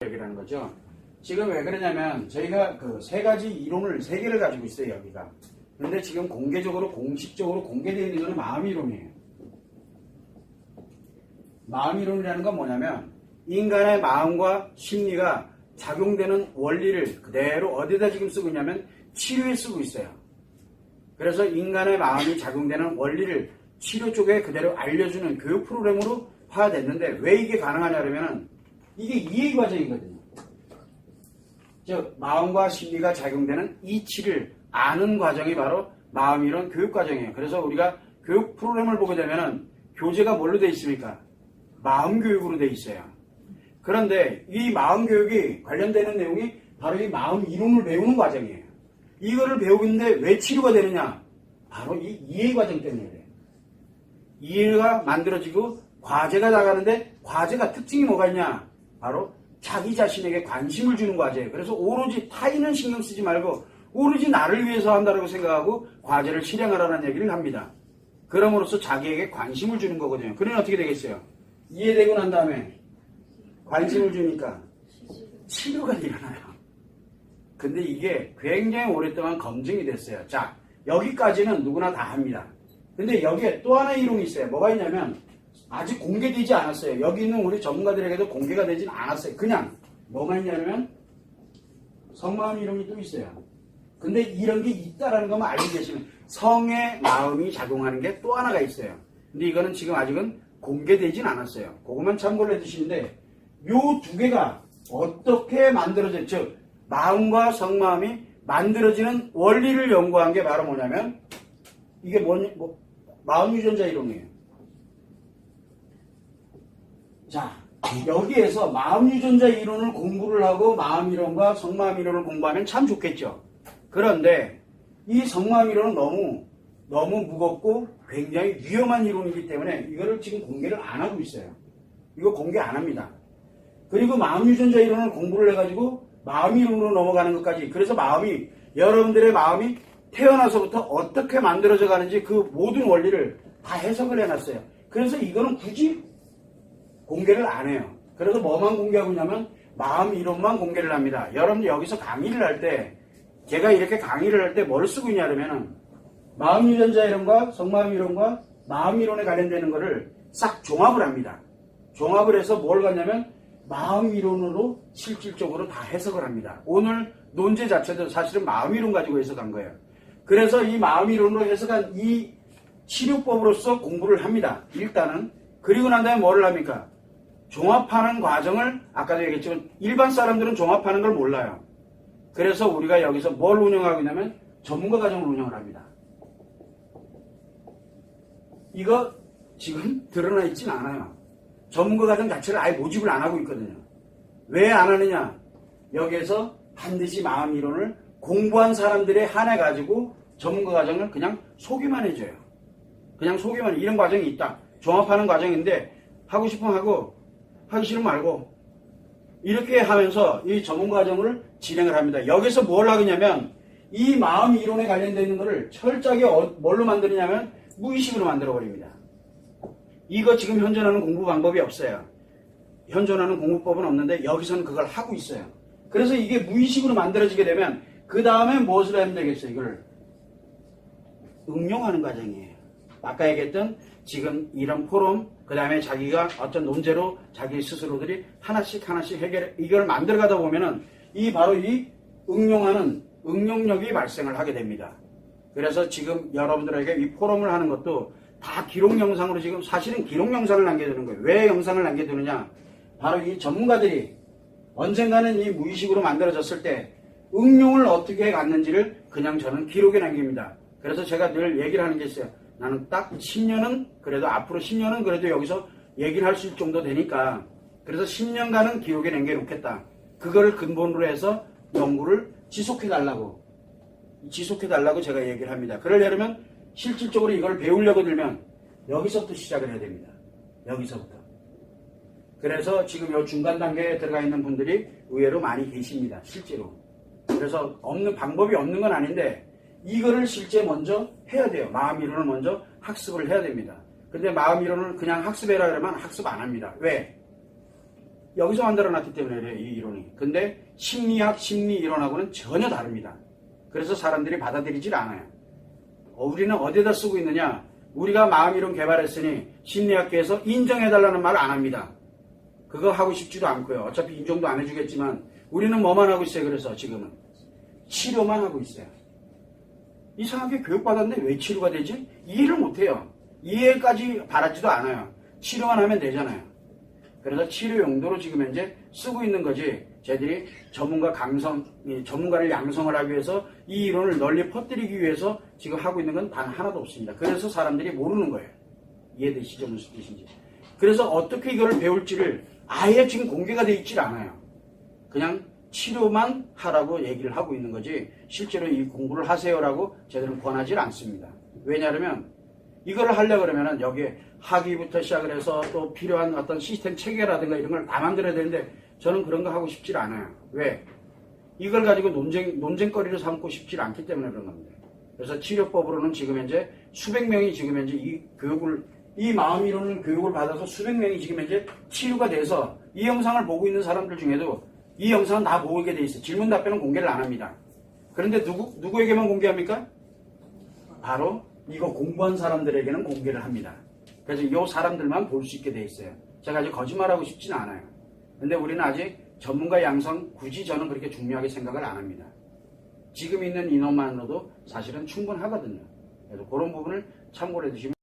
하는 거죠. 지금 왜 그러냐면 저희가 그 세 가지 이론을 세 개를 가지고 있어요 여기가. 근데 지금 공개적으로 공식적으로 공개되어 있는 거는 마음 이론이에요. 마음 이론이라는 건 뭐냐면 인간의 마음과 심리가 작용되는 원리를 그대로 어디다 지금 쓰고 있냐면 치료에 쓰고 있어요. 그래서 인간의 마음이 작용되는 원리를 치료 쪽에 그대로 알려주는 교육 프로그램으로 화됐는데 왜 이게 가능하냐 그러면은 이게 이해 과정이거든요. 즉 마음과 심리가 작용되는 이치를 아는 과정이 바로 마음 이론 교육 과정이에요. 그래서 우리가 교육 프로그램을 보게 되면은 교재가 뭘로 되어 있습니까? 마음 교육으로 되어 있어요. 그런데 이 마음 교육이 관련되는 내용이 바로 이 마음 이론을 배우는 과정이에요. 이거를 배우고 있는데 왜 치료가 되느냐? 바로 이 이해 과정 때문에 그래요. 이해가 만들어지고 과제가 나가는데 과제가 특징이 뭐가 있냐? 바로 자기 자신에게 관심을 주는 과제예요. 그래서 오로지 타인은 신경 쓰지 말고 오로지 나를 위해서 한다고 생각하고 과제를 실행하라는 얘기를 합니다. 그럼으로써 자기에게 관심을 주는 거거든요. 그러면 어떻게 되겠어요? 이해되고 난 다음에 관심을 주니까 치료가 일어나요. 근데 이게 굉장히 오랫동안 검증이 됐어요. 자, 여기까지는 누구나 다 합니다. 근데 여기에 또 하나의 이론이 있어요. 뭐가 있냐면 아직 공개되지 않았어요. 여기 있는 우리 전문가들에게도 공개가 되진 않았어요. 그냥 뭐가 있냐면 성마음 이론이 또 있어요. 근데 이런 게 있다라는 것만 알고 계시면 성의 마음이 작용하는 게 또 하나가 있어요. 근데 이거는 지금 아직은 공개되진 않았어요. 그것만 참고를 해주시는데 요 두 개가 어떻게 만들어져 즉 마음과 성마음이 만들어지는 원리를 연구한 게 바로 뭐냐면 이게 뭐냐 뭐, 마음 유전자 이론이에요. 자, 여기에서 마음 유전자 이론을 공부를 하고 마음 이론과 성마음 이론을 공부하면 참 좋겠죠. 그런데 이 성마음 이론은 너무 너무 무겁고 굉장히 위험한 이론이기 때문에 이거를 지금 공개를 안 하고 있어요. 이거 공개 안 합니다. 그리고 마음 유전자 이론을 공부를 해가지고 마음 이론으로 넘어가는 것까지 그래서 마음이 여러분들의 마음이 태어나서부터 어떻게 만들어져 가는지 그 모든 원리를 다 해석을 해놨어요. 그래서 이거는 굳이 공개를 안 해요. 그래서 뭐만 공개하고 있냐면 마음 이론만 공개를 합니다. 여러분들 여기서 강의를 할 때 제가 이렇게 강의를 할때뭘 쓰고 있냐 그러면은 마음 유전자 이론과 성마음 이론과 마음 이론에 관련되는 거를 싹 종합을 합니다. 종합을 해서 뭘 갖냐면 마음 이론으로 실질적으로 다 해석을 합니다. 오늘 논제 자체도 사실은 마음 이론 가지고 해석한 거예요. 그래서 이 마음 이론으로 해석한 이 치료법으로서 공부를 합니다. 일단은 그리고 난 다음에 뭐를 합니까? 종합하는 과정을 아까도 얘기했지만 일반 사람들은 종합하는 걸 몰라요. 그래서 우리가 여기서 뭘 운영하고 있냐면 전문가 과정을 운영을 합니다. 이거 지금 드러나 있진 않아요. 전문가 과정 자체를 아예 모집을 안 하고 있거든요. 왜 안 하느냐? 여기에서 반드시 마음 이론을 공부한 사람들에 한해 가지고 전문가 과정을 그냥 소개만 해줘요. 그냥 소개만 해. 이런 과정이 있다. 종합하는 과정인데 하고 싶으면 하고 싫으면 말고 이렇게 하면서 이 전문 과정을 진행을 합니다. 여기서 뭘 하겠냐면 이 마음 이론에 관련되어 있는 것을 철저하게 어- 뭘로 만드느냐면 무의식으로 만들어 버립니다. 이거 지금 현존하는 공부 방법이 없어요. 현존하는 공부법은 없는데 여기서는 그걸 하고 있어요. 그래서 이게 무의식으로 만들어지게 되면 그 다음에 무엇을 하면 되겠어요? 이걸 응용하는 과정이에요. 아까 얘기했던 지금 이런 포럼, 그 다음에 자기가 어떤 논제로 자기 스스로들이 하나씩 하나씩 해결, 이걸 만들어 가다 보면은 이 바로 이 응용하는 응용력이 발생을 하게 됩니다. 그래서 지금 여러분들에게 이 포럼을 하는 것도 다 기록 영상으로 지금 사실은 기록 영상을 남겨두는 거예요. 왜 영상을 남겨두느냐? 바로 이 전문가들이 언젠가는 이 무의식으로 만들어졌을 때 응용을 어떻게 해 갔는지를 그냥 저는 기록에 남깁니다. 그래서 제가 늘 얘기를 하는 게 있어요. 나는 딱 10년은 그래도 앞으로 10년은 그래도 여기서 얘기를 할 수 있을 정도 되니까 그래서 10년간은 기록에 남겨놓겠다. 그거를 근본으로 해서 연구를 지속해 달라고 지속해 달라고 제가 얘기를 합니다. 그러려면 실질적으로 이걸 배우려고 들면 여기서부터 시작을 해야 됩니다. 여기서부터. 그래서 지금 요 중간 단계에 들어가 있는 분들이 의외로 많이 계십니다. 실제로. 그래서 없는 방법이 없는 건 아닌데 이거를 실제 먼저 해야 돼요. 마음 이론을 먼저 학습을 해야 됩니다. 근데 마음 이론을 그냥 학습해라 그러면 학습 안 합니다. 왜? 여기서 만들어놨기 때문에 그래요, 이 이론이. 근데 심리학, 심리 이론하고는 전혀 다릅니다. 그래서 사람들이 받아들이질 않아요. 어, 우리는 어디다 쓰고 있느냐? 우리가 마음 이론 개발했으니 심리학계에서 인정해달라는 말안 합니다. 그거 하고 싶지도 않고요. 어차피 인정도 안 해주겠지만 우리는 뭐만 하고 있어요. 그래서 지금은 치료만 하고 있어요. 이상하게 교육받았는데 왜 치료가 되지? 이해를 못해요. 이해까지 바라지도 않아요. 치료만 하면 되잖아요. 그래서 치료 용도로 지금 현재 쓰고 있는 거지. 쟤들이 전문가 강성, 이 전문가를 양성을 하기 위해서 이 이론을 널리 퍼뜨리기 위해서 지금 하고 있는 건 단 하나도 없습니다. 그래서 사람들이 모르는 거예요. 이해되시죠? 무슨 뜻인지. 그래서 어떻게 이걸 배울지를 아예 지금 공개가 되어 있질 않아요. 그냥 치료만 하라고 얘기를 하고 있는 거지 실제로 이 공부를 하세요라고 저희들은 권하지 않습니다. 왜냐하면 이걸 하려고 그러면은 여기에 학위부터 시작을 해서 또 필요한 어떤 시스템 체계라든가 이런 걸 다 만들어야 되는데 저는 그런 거 하고 싶질 않아요. 왜? 이걸 가지고 논쟁, 논쟁거리를 삼고 싶질 않기 때문에 그런 겁니다. 그래서 치료법으로는 지금 현재 수백 명이 지금 현재 이 교육을, 이 마음 이론을 교육을 받아서 수백 명이 지금 현재 치료가 돼서 이 영상을 보고 있는 사람들 중에도 이 영상은 다 보게 돼 있어요. 질문 답변은 공개를 안 합니다. 그런데 누구, 누구에게만 공개합니까? 바로 이거 공부한 사람들에게는 공개를 합니다. 그래서 이 사람들만 볼 수 있게 돼 있어요. 제가 아직 거짓말하고 싶지는 않아요. 근데 우리는 아직 전문가 양성 굳이 저는 그렇게 중요하게 생각을 안 합니다. 지금 있는 인원만으로도 사실은 충분하거든요. 그래서 그런 부분을 참고를 해두시면